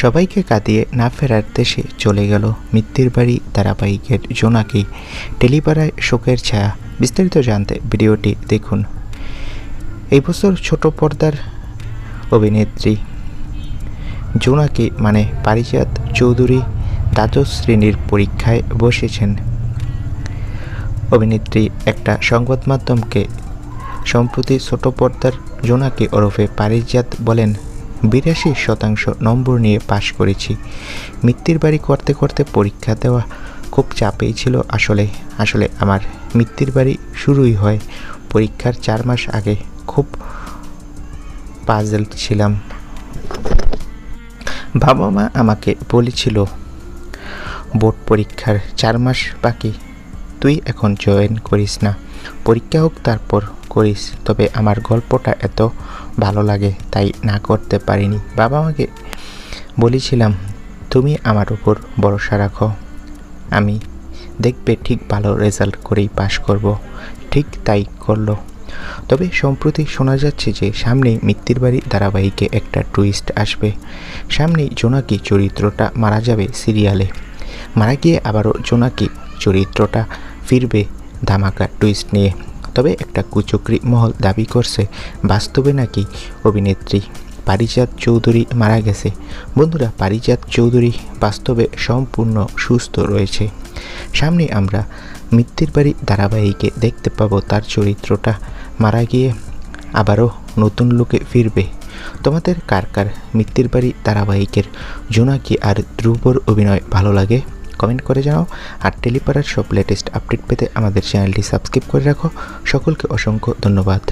সবাইকে কাঁদিয়ে না ফেরার দেশে চলে গেল মিত্তির বাড়ি ধারাবাহিকের জোনাকি। টেলিপাড়ায় শোকের ছায়া। বিস্তারিত জানতে ভিডিওটি দেখুন। এই বছর ছোট পর্দার অভিনেত্রী জোনাকি মানে পারিজাত চৌধুরী দ্বাদশ শ্রেণির পরীক্ষায় বসেছেন। অভিনেত্রী একটা সংবাদ মাধ্যমকে সম্প্রতি ছোট পর্দার জোনাকি ওরফে পারিজাত বলেন বিরাশি শতাংশ নম্বর নিয়ে পাশ করেছি। মিত্তির বাড়ি করতে করতে পরীক্ষা দেওয়া খুব চাপেই ছিল আসলে। আসলে আমার মিত্তির বাড়ি শুরুই হয়। পরীক্ষার চার মাস আগে খুব পাজল ছিলাম। বাবা মা আমাকে বলেছিল, বোর্ড পরীক্ষার চার মাস বাকি। তুই এখন জয়েন করিস না। পরীক্ষা হোক তারপর করিস, তবে আমার গল্পটা এত ভালো লাগে তাই না করতে পারিনি। বাবা আমাকে বলেছিলাম, তুমি আমার উপর ভরসা রাখো। আমি দেখবে ঠিক ভালো রেজাল্ট করেই পাশ করব। ঠিক তাই করল। তবে সম্প্রতি শোনা যাচ্ছে যে সামনেই মিত্তির বাড়ি ধারাবাহিকে একটা টুইস্ট আসবে। সামনেই জোনাকি চরিত্রটা মারা যাবে সিরিয়ালে মারা গিয়ে আবারও জোনাকি চরিত্রটা ফিরবে ধামাকা টুইস্ট নিয়ে। তবে একটা কুচক্রি মহল দাবি করছে, বাস্তবে নাকি অভিনেত্রী পারিজাত চৌধুরী মারা গেছে। বন্ধুরা, পারিজাত চৌধুরী বাস্তবে সম্পূর্ণ সুস্থ রয়েছে। সামনে আমরা মিত্তির বাড়ি ধারাবাহিকে দেখতে পাবো তার চরিত্রটা। মারা গিয়ে আবারও নতুন লোকে ফিরবে। তোমাদের কার কার মিত্তির বাড়ি ধারাবাহিকের জোনাকি আর ধ্রুবর অভিনয় ভালো লাগে? কমেন্ট করে জানাও। আর টেলিপাড়ার সব লেটেস্ট আপডেট পেতে আমাদের চ্যানেলটি সাবস্ক্রাইব করে রাখো। সকলকে অসংখ্য ধন্যবাদ।